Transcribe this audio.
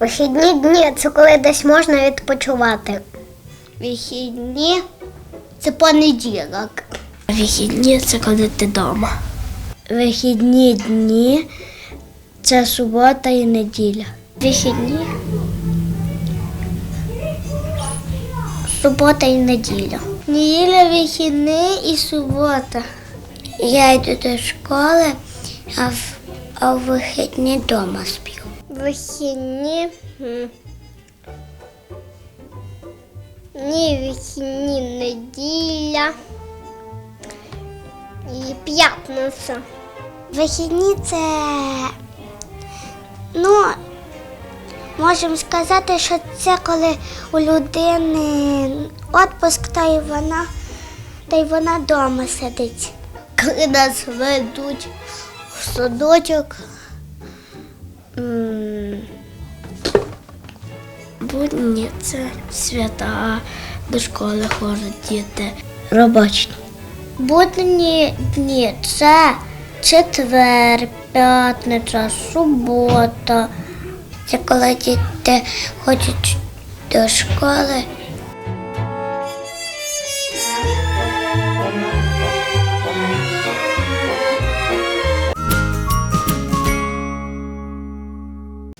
Вихідні дні це коли десь можна відпочивати. Вихідні це понеділок. Вихідні це коли ти вдома. Вихідні дні це субота і неділя. Вихідні. Субота і неділя. Неділя вихідні і субота. Я йду до школи, а в, а в вихідні вдома сплю. Вихідні. Ні, вихідні неділя і п'ятниця. Вихідні це, ну, можемо сказати, що це коли у людини відпуск, та й вона, та й вона вдома сидить. Коли нас ведуть в садочок. Будні це свята, до школи ходять діти. Робочні. Будні дні це четвер, п'ятниця, субота. Це коли діти ходять до школи